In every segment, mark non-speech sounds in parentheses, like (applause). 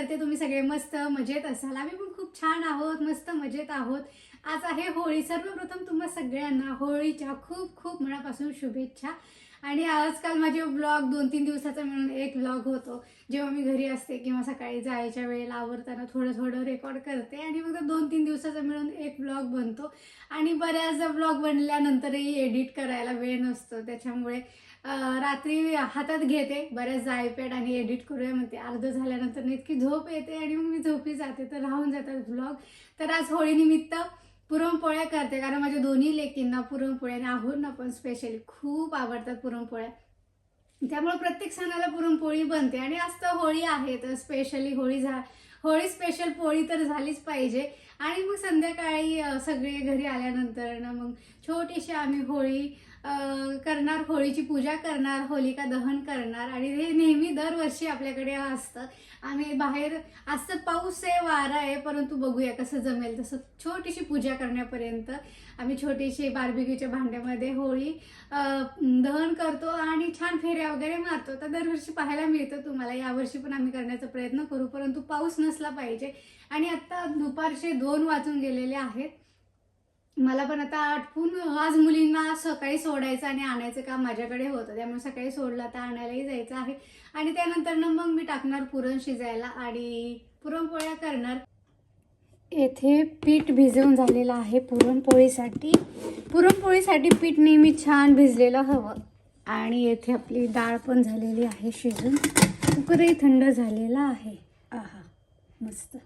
करते तुम्ही सगळे मस्त मजेत असाल. आम्ही पण खूप छान आहोत मस्त मजेत आहोत. आज आहे होळी. सर्वप्रथम तुम्हा सगळ्यांना होळीच्या खूप खूप मनापासून शुभेच्छा. आणि आजकाल माझे ब्लॉग दोन तीन दिवसाचा मिळून एक ब्लॉग होतो. जेव्हा मी घरी असते किंवा सकाळी जायच्या वेळेला आवरताना थोडं थोडं रेकॉर्ड करते आणि मग दोन तीन दिवसाचा मिळून एक ब्लॉग बनतो. आणि बऱ्याचदा ब्लॉग बनल्यानंतरही एडिट करायला वेळ नसतो. त्याच्यामुळे रात्री हातात घेते बऱ्याच आयपॅड आणि एडिट करूया म्हणते. अर्ध झाल्यानंतर इतकी झोप येते आणि मग मी झोपी जाते. तर राहून जातात ब्लॉग तर आज होळीनिमित्त पुरणपोळ्या करते कारण माझ्या दोन्ही लेकींना पुरणपोळ्या आणि आहोंना पण स्पेशली खूप आवडतात पुरणपोळ्या. त्यामुळे प्रत्येक सणाला पुरणपोळी बनते आणि आज तर होळी आहे तर स्पेशली होळी झा होळी स्पेशल पोळी तर झालीच पाहिजे. आणि मग संध्याकाळी सगळे घरी आल्यानंतर ना मग छोटीशी आम्ही होळी करणार होळीची पूजा करणार होलिका दहन करणार आणि हे नेहमी दरवर्षी आपल्याकडे असतं. आम्ही बाहेर असं पाऊस आहे वारा आहे परंतु बघूया कसं जमेल. तसं छोटीशी पूजा करण्यापर्यंत आम्ही छोटीशी बार्बिक्यूच्या भांड्यामध्ये होळी दहन करतो आणि छान फेऱ्या वगैरे मारतो. तर दरवर्षी पाहायला मिळतं तुम्हाला. यावर्षी पण आम्ही करण्याचा प्रयत्न करू परंतु पाऊस नसला पाहिजे. आणि आत्ता दुपारचे दोन वाजून गेलेले आहेत. मला पण आता आठवून आज मुलींना सकाळी सोडायचं आणि आणायचं काम माझ्याकडे होतं. त्यामुळे सकाळी सोडलं तर आणायलाही जायचं आहे. आणि त्यानंतर ना मग मी टाकणार पुरण शिजायला आणि पुरणपोळ्या करणार. येथे पीठ भिजवून झालेलं आहे पुरणपोळीसाठी. पुरणपोळीसाठी पीठ नेहमी छान भिजलेलं हवं. आणि येथे आपली डाळ पण झालेली आहे शिजून. कुकरही थंड झालेला आहे. आहा मस्त.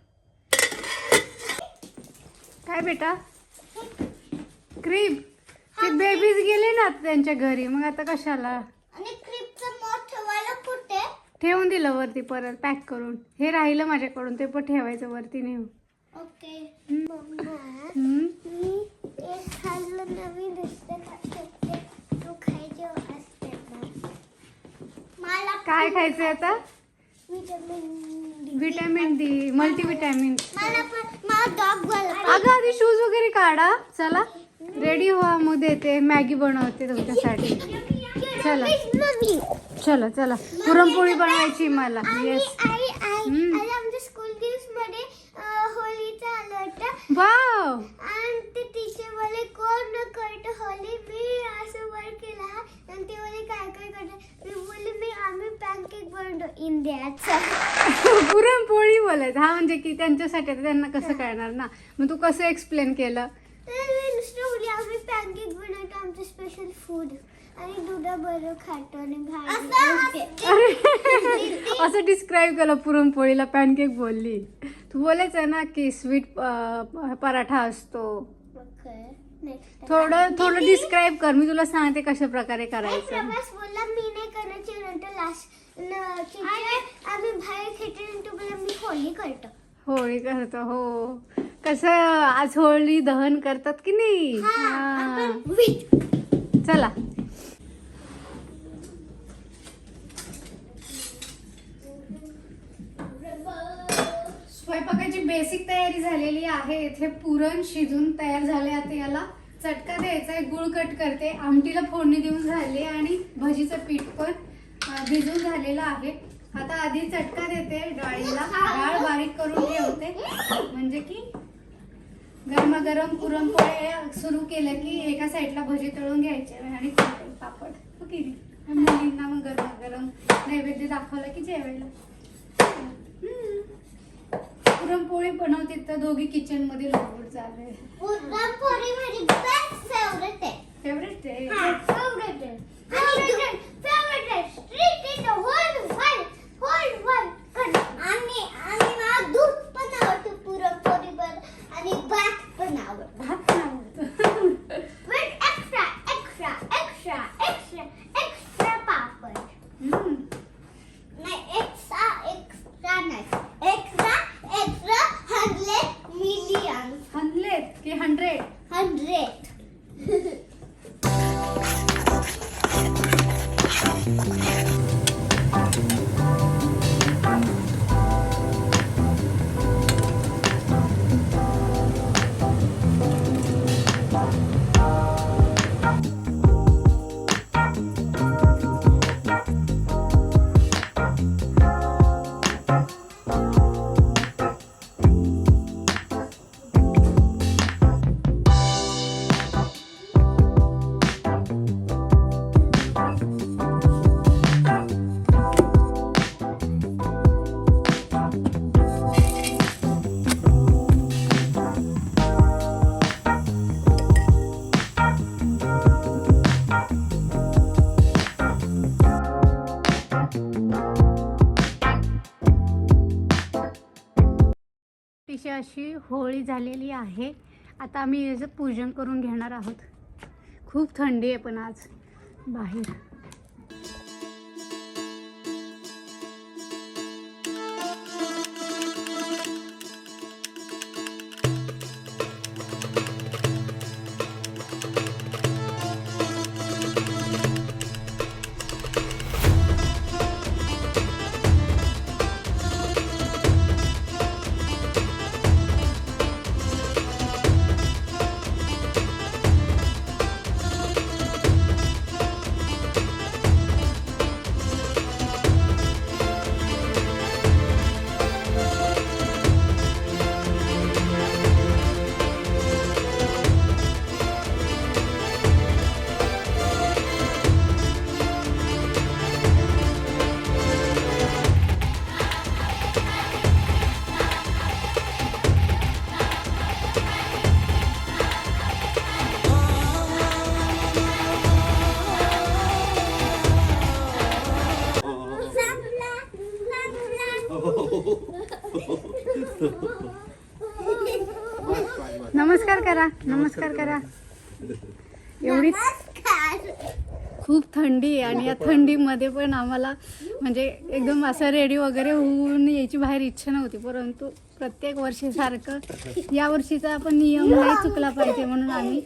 काय बेटा? क्रीम ते बेबीज गेले ना आता त्यांच्या घरी. मग आता कशाला? आणि क्लिपचं मध ठेवायला कुठे ठेवून दिलं वरती परत पॅक करून. हे राहिलं माझ्याकडून ते पण ठेवायचं वरती नेऊन. ओके. हम्म. मी एक खाल्लं नवीन दुसरं खाते तू खायचे असते ना. मला काय खायचंय आता? विटामिन विटॅमिन डी मल्टीविटॅमिन मला पण मला डॉग वाला अगं आधी शूज वगैरे काढा चला. रेडी व्हा मग देते. मॅगी बनवते तुमच्यासाठी. चला. चलो चला. पुरणपोळी बनवायची मला. येस स्कूल दिवसमध्ये होलीचं आलं होतं. वाव आणि ते टीचर बोले कोण न करत होली मी असं वर केला आणि ते बोले काय काय करत मी बोलले मी आम्ही पॅनकेक बनवतो इंडियाचं. (laughs) पुरणपोळी बोलायचं हा म्हणजे की त्यांच्यासाठी त्यांना कसं कळणार ना? मग तू कसं एक्सप्लेन केलं? तर मी नुसतं बोलले आम्ही पॅनकेक बनवतो आमचं स्पेशल फूड आणि दुधा बरं खातो आणि भाजी अरे असं डिस्क्राईब केलं पुरणपोळीला पॅनकेक बोलली तू बोलायचं ना की स्वीट पराठा असतो नेक्स्ट थोडं थोडं डिस्क्राईब कर मी तुला सांगते कशा प्रकारे करायचं बोलला मी नाही करायचे नंतर लास्ट आम्ही बाहेर खेळल्यानंतर बोलला मी होली करतो होळी करतो हो कसं आज होळी दहन करतात की नाही? हा, चला. स्वयंपाकाची बेसिक तयारी झालेली आहे. इथे पुरण शिजून तयार झाले आता याला चटका द्यायचा आहे. गुळ कट करते. आमटीला फोडणी देऊन झाली आणि भजीचं पीठ पण अं, भिजून झालेलं आहे. आता आधी चटका देते डाळीला. डाळ बारीक करून ठेवते. म्हणजे की गरमागरम पुरणपोळ्या सुरू केलं की एका साईडला भजी तळून घ्यायचे आणि पापड पापड. हो मुलींना मग गरमागरम नैवेद्य दाखवलं की जेवायला. पुरणपोळी बनवते तर दोघी किचनमध्ये लोड चालू पुरणपोळी माझी बेस्ट फेवरेट आहे. फेवरेट आहे? फेवरेट आहे. फेवरेट फेवरेट आहे. अशी होळी झालेली आहे. आता आम्ही याचं पूजन करून घेणार आहोत. खूप थंडी आहे पण आज बाहेर. आहे आणि या थंडीमध्ये पण आम्हाला म्हणजे एकदम असं रेडी वगैरे होऊन यायची बाहेर इच्छा नव्हती परंतु प्रत्येक वर्षीसारखं या वर्षीचा आपण नियम नाही चुकला पाहिजे म्हणून आम्ही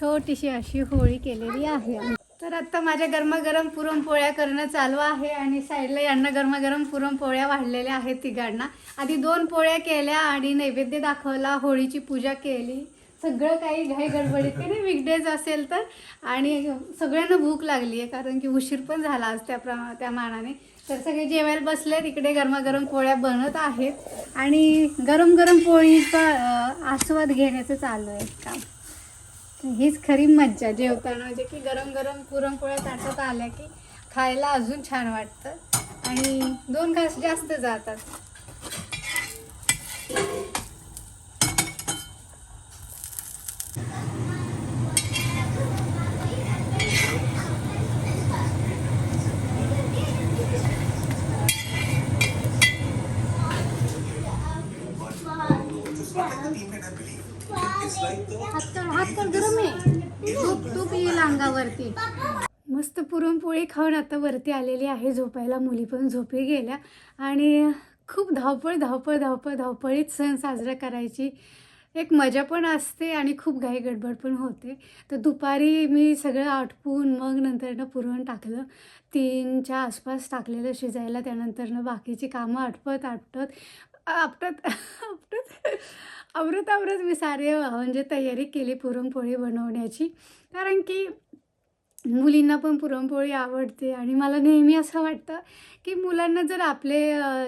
छोटीशी अशी होळी केलेली आहे. तर आता माझ्या गरमागरम पुरणपोळ्या करणं चालू आहे आणि साईडला यांना गरमागरम पुरणपोळ्या वाढलेल्या आहेत तिघांना. आधी दोन पोळ्या केल्या आणि नैवेद्य दाखवला होळीची पूजा केली. सगळं काही घाई गडबडीत की नाही विकडेज असेल तर. आणि सगळ्यांना भूक लागली आहे कारण की उशीर पण झाला आज त्या प्रमा त्या मानाने. तर सगळे जेवायला बसले तिकडे गरमागरम पोळ्या बनत आहेत. आणि गरम गरम पोळीचा आस्वाद घेण्याचं चालू आहे काम. हीच खरी मज्जा जेवताना म्हणजे की गरम गरम पुरणपोळ्या ताटात आल्या की खायला अजून छान वाटतं. आणि दोन घास जास्त जातात. हात तर हात तर गरम आहे धूप येईल अंगावरती. मस्त पुरणपोळी खाऊन आता वरती आलेली आहे. झोपायला मुली पण झोपी गेल्या. आणि खूप धावपळ धावपळ धावपळ धावपळीत सण साजरा करायची एक मजा पण असते आणि खूप घाई गडबड पण होते. तर दुपारी मी सगळं आटपून मग नंतरनं पुरण टाकलं. तीनच्या आसपास टाकलेलं शिजायला. त्यानंतरनं बाकीची कामं आटपत आटपत आपटत आपटत आवरत आवरत मी सारे म्हणजे तयारी केली पुरणपोळी बनवण्याची. कारण की मुलींना पण पुरणपोळी आवडते आणि मला नेहमी असं वाटतं की मुलांना जर आपले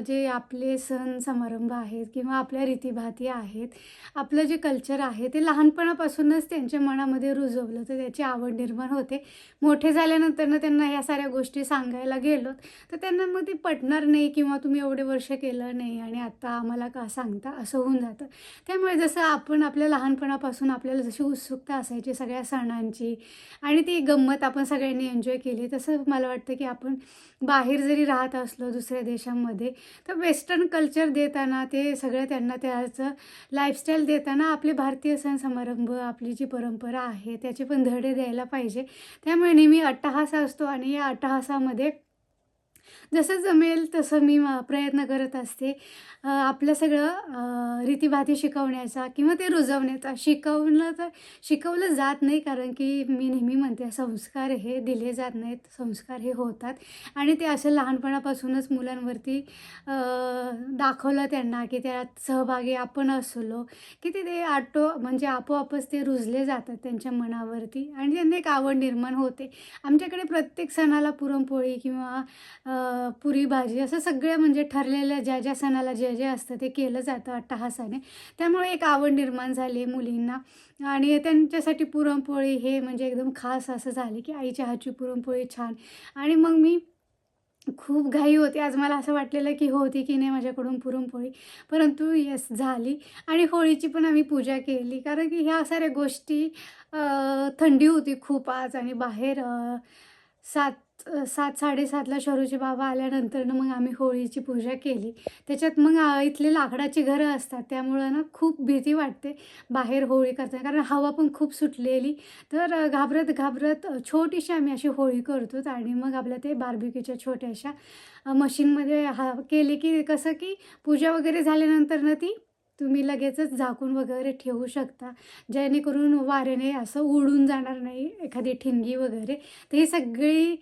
जे आपले सण समारंभ आहेत किंवा आपल्या रीतीभाती आहेत आपलं जे कल्चर आहे ते लहानपणापासूनच त्यांच्या मनामध्ये रुजवलं तर त्याची आवड निर्माण होते. मोठे झाल्यानंतरनं त्यांना ह्या साऱ्या गोष्टी सांगायला गेलो तर त्यांना मग ते पटणार नाही किंवा तुम्ही एवढे वर्ष केलं नाही आणि आत्ता आम्हाला का सांगता? असं होऊन जातं. त्यामुळे जसं आपण आपल्या लहानपणापासून आपल्याला जशी उत्सुकता असायची सगळ्या सणांची आणि ती गंमत आपण सगळ्यांनी एन्जॉय केली. तसं मला वाटतं की आपण बाहेर जरी राहत असलो दुसऱ्या देशामध्ये तर वेस्टर्न कल्चर देताना ते सगळं त्यांना त्याचं लाईफस्टाईल देताना आपले भारतीय सण समारंभ आपली जी परंपरा आहे त्याचे पण धडे द्यायला पाहिजे. त्यामुळे नेहमी अट्टहास असतो आणि या अट्टहासामध्ये जसं जमेल तसं मी प्रयत्न करत असते. आपलं सगळं रीतीभाती शिकवण्याचा किंवा ते रुजवण्याचा शिकवलं तर शिकवलं जात नाही कारण की मी नेहमी म्हणते संस्कार हे दिले जात नाहीत संस्कार हे होतात. आणि ते असं लहानपणापासूनच मुलांवरती दाखवलं त्यांना की त्यात सहभागी आपण असलो की ते ते आटो म्हणजे आपोआपच ते रुजले जातात त्यांच्या मनावरती आणि त्यांना एक आवड निर्माण होते. आमच्याकडे प्रत्येक सणाला पुरणपोळी किंवा पुरी भाजी असं सगळं म्हणजे ठरलेल्या ज्या ज्या सणाला जे जे असतं ते केलं जातं अट्टहासाने. त्यामुळे एक आवड निर्माण झाली मुलींना. आणि त्यांच्यासाठी पुरणपोळी हे म्हणजे एकदम खास असं झाले की आईच्या हातची पुरणपोळी छान. आणि मग मी खूप घाई होती. आज मला असं वाटलेलं की होती की नाही माझ्याकडून पुरणपोळी. परंतु येस झाली. आणि होळीची पण आम्ही पूजा केली. कारण की ह्या साऱ्या गोष्टी थंडी होती खूप आज आणि बाहेर सात सात साडेसातला शरूचे बाबा आल्यानंतरनं मग आम्ही होळीची पूजा केली. त्याच्यात मग इथले लाकडाची घरं असतात. त्यामुळं ना खूप भीती वाटते बाहेर होळी करताना. कारण हवा पण खूप सुटलेली. तर घाबरत घाबरत छोटीशी आम्ही अशी होळी करतो. आणि मग आपल्या ते बार्बिक्यूच्या छोट्याशा मशीनमध्ये हा केली की कसं की पूजा वगैरे झाल्यानंतर ना ती तुम्ही लगेचच झाकून वगैरे ठेवू शकता. जेणेकरून वाऱ्याने असं उडून जाणार नाही एखादी ठिणगी वगैरे. तर ही सगळी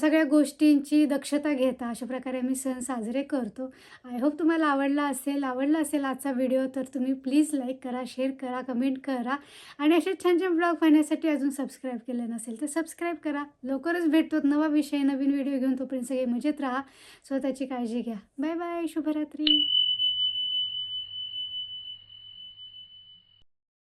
सगळ्या गोष्टींची दक्षता घेता अशा प्रकारे आम्ही सण साजरे करतो. आय होप तुम्हाला आवडला असेल आवडला असेल आजचा व्हिडिओ तर तुम्ही प्लीज लाईक करा शेअर करा कमेंट करा. आणि असे छान छान ब्लॉग पाहण्यासाठी अजून सबस्क्राईब केलं नसेल तर सबस्क्राईब करा. लवकरच भेटतो नवा विषय नवीन व्हिडिओ घेऊन. तोपर्यंत सगळे मजेत राहा. स्वतःची काळजी घ्या. बाय बाय शुभरात्री.